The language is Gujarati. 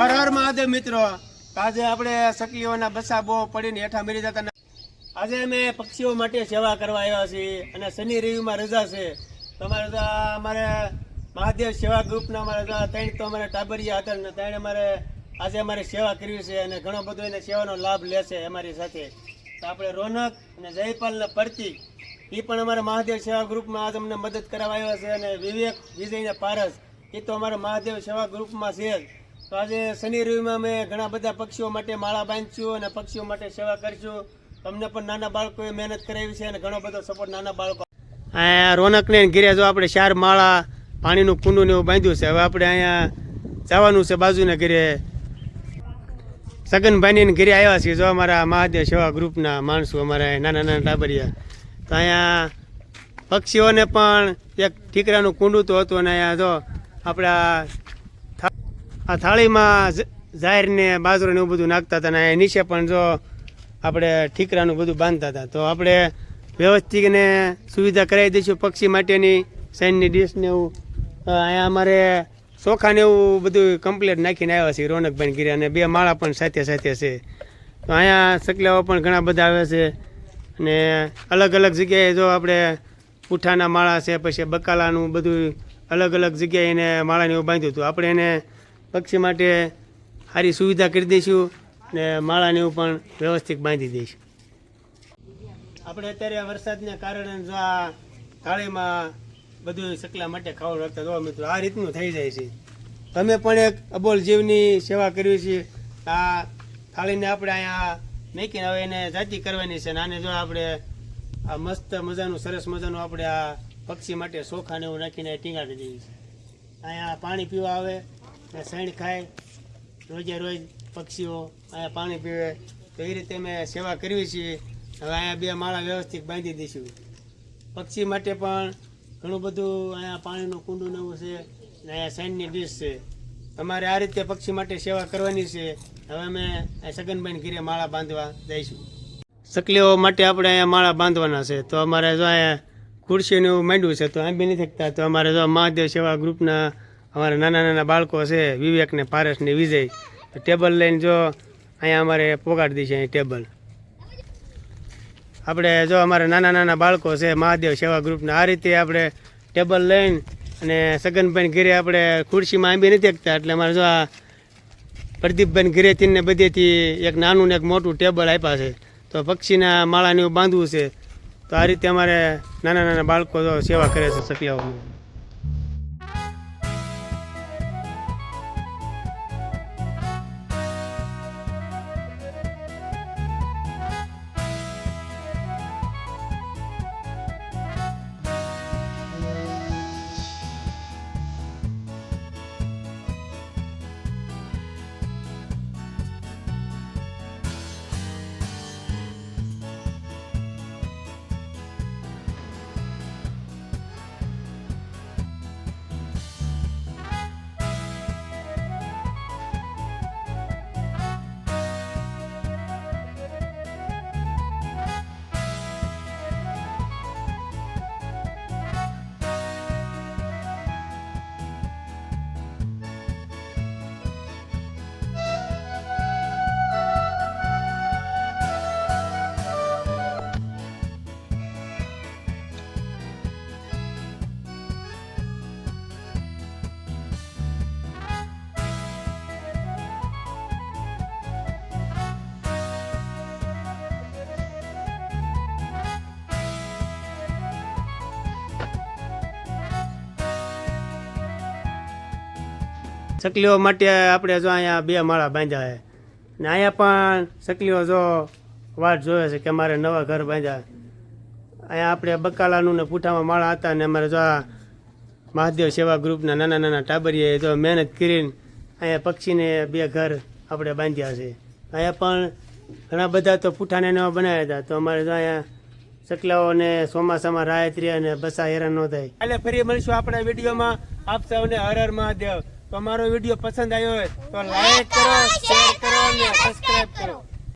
મહાદેવ મિત્રો. આજે આપણે સકલીઓના બસા બહુ પડીને હેઠા મરી જતા આજે અમે પક્ષીઓ માટે સેવા કરવા આવ્યા છીએ અને શનિ રવિમાં રજા છે. તમારે અમારે મહાદેવ સેવા ગ્રુપના અમારે ત્રણ તો અમારે ટાબરિયા હતા ને ત્રણ અમારે આજે અમારે સેવા કરવી છે અને ઘણો બધો એને સેવાનો લાભ લેશે અમારી સાથે. તો આપણે રોનક અને જયપાલ ને પ્રતિક એ પણ અમારા મહાદેવ સેવા ગ્રુપમાં આજ અમને મદદ કરવા આવ્યા છે અને વિવેક વિજય ને પારસ. એ તો અમારા મહાદેવ સેવા ગ્રુપમાં છે જ. તો આજે શનિ રવિમાં અમે ઘણા બધા પક્ષીઓ માટે માળા બાંધશું અને પક્ષીઓ માટે સેવા કરશું. તમને પણ નાના બાળકોએ મહેનત કરાવી છે અને ઘણો બધો સપોર્ટ નાના બાળકો. અહીંયા રોનકને ઘીરે જો આપણે ચાર માળા, પાણીનું કુંડું ને એવું બાંધ્યું છે. હવે આપણે અહીંયા જવાનું છે બાજુના ઘરે. સગનભાઈની ઘેરે આવ્યા છીએ જો અમારા મહાદેવ સેવા ગ્રુપના માણસો, અમારા નાના નાના ટાબરિયા તો અહીંયા પક્ષીઓને પણ એક ઠીકરાનું કુંડું તો હતું અને અહીંયા જો આપણા આ થાળીમાં જ- જાહેર બાજરો ને એવું બધું નાખતા હતા અને નીચે પણ જો આપણે ઠીકરાનું બધું બાંધતા હતા. તો આપણે વ્યવસ્થિત ને સુવિધા કરાવી દઈશું પક્ષી માટેની સૈનની ડીશ ને એવું. અહીંયા અમારે ચોખા ને એવું બધું કમ્પ્લીટ નાખીને આવ્યા છે રોનકભાઈ ગીરે અને બે માળા પણ સાથે સાથે છે. તો અહીંયા સકલાઓ પણ ઘણા બધા આવે છે. અને અલગ અલગ જગ્યાએ જો આપણે પૂઠાના માળા છે, પછી બકાલાનું બધું અલગ અલગ જગ્યાએ એને માળાને એવું બાંધ્યું હતું. આપણે એને પક્ષી માટે સારી સુવિધા કરી દઈશું ને માળાને એવું પણ વ્યવસ્થિત બાંધી દઈશું. આપણે અત્યારે વરસાદને કારણે જો આ થાળીમાં બધું સકલા માટે ખાવાનું રાખતા જોવા મિત્રો આ રીતનું થઈ જાય છે. તમે પણ એક અબોલ જીવની સેવા કરવી છે. આ થાળીને આપણે અહીંયા મેકીને હવે એને જાતિ કરવાની છે ને આને જો આપણે આ મસ્ત મજાનું, સરસ મજાનું આપણે આ પક્ષી માટે સોખાને એવું નાખીને ટીંગાડી દઈએ છીએ. અહીંયા પાણી પીવા આવે સૈણ ખાય, રોજે રોજ પક્ષીઓ અહીંયા પાણી પીવે. તો એ રીતે અમે સેવા કરવી છીએ. હવે અહીંયા બે માળા વ્યવસ્થિત બાંધી દઈશું. પક્ષી માટે પણ ઘણું બધું અહીંયા પાણીનું કુંડું ને એવું છે ને અહીંયા સૈનની ડીશ છે. અમારે આ રીતે પક્ષી માટે સેવા કરવાની છે. હવે અમે સગનબેન ઘીરે માળા બાંધવા જઈશું. સકલીઓ માટે આપણે અહીંયા માળા બાંધવાના છે. તો અમારે જો અહીંયા ખુરશીનું માંડ્યું છે, તો આંબી નથી શકતા તો અમારે જો મહાદેવ સેવા ગ્રુપના અમારા નાના નાના બાળકો છે, વિવેક ને પારસ ને વિજય. તો ટેબલ લઈને જો અહીંયા અમારે પોગાડી છે અહીં ટેબલ. આપણે જો અમારા નાના નાના બાળકો છે, મહાદેવ સેવા ગ્રુપના આ રીતે આપણે ટેબલ લઈને અને સગનભાઈ ઘરે આપણે ખુરશીમાં આંબી નથી શકતા એટલે અમારે જો આ પ્રદીપભાઈ ઘરેથી ને બધેથી એક નાનું ને એક મોટું ટેબલ આપ્યા છે. તો પક્ષીના માળાને એવું બાંધવું છે. તો આ રીતે અમારે નાના નાના બાળકો સેવા કરે છે સકલાઓની સકલીઓ માટે આપણે જો અહીંયા બે માળા બાંધ્યા છે. ને અહીંયા પણ સકલીઓ જો વાટ જોવે છે કે અમારે નવા ઘર બાંધ્યા અહીંયા આપણે બકાલાનું ને પૂઠામાં માળા હતા ને અમારે જો આ મહાદેવ સેવા ગ્રુપના નાના નાના ટાબરીએ જો મહેનત કરીને અહીંયા પક્ષીને બે ઘર આપણે બાંધ્યા છે. અહીંયા પણ ઘણા બધા તો પૂઠાને નવા બનાવ્યા હતા. તો અમારે જો અહીંયા સકલાઓને ચોમાસામાં રાહત રહે અને બસા હેરાન ન થાય. એટલે ફરી મળીશું આપણા વિડીયોમાં. આપ સૌને હર હર મહાદેવ. તો અમારો વીડિયો પસંદ આવ્યો હોય તો લાઈક કરો શેર કરો અને સબસ્ક્રાઇબ કરો.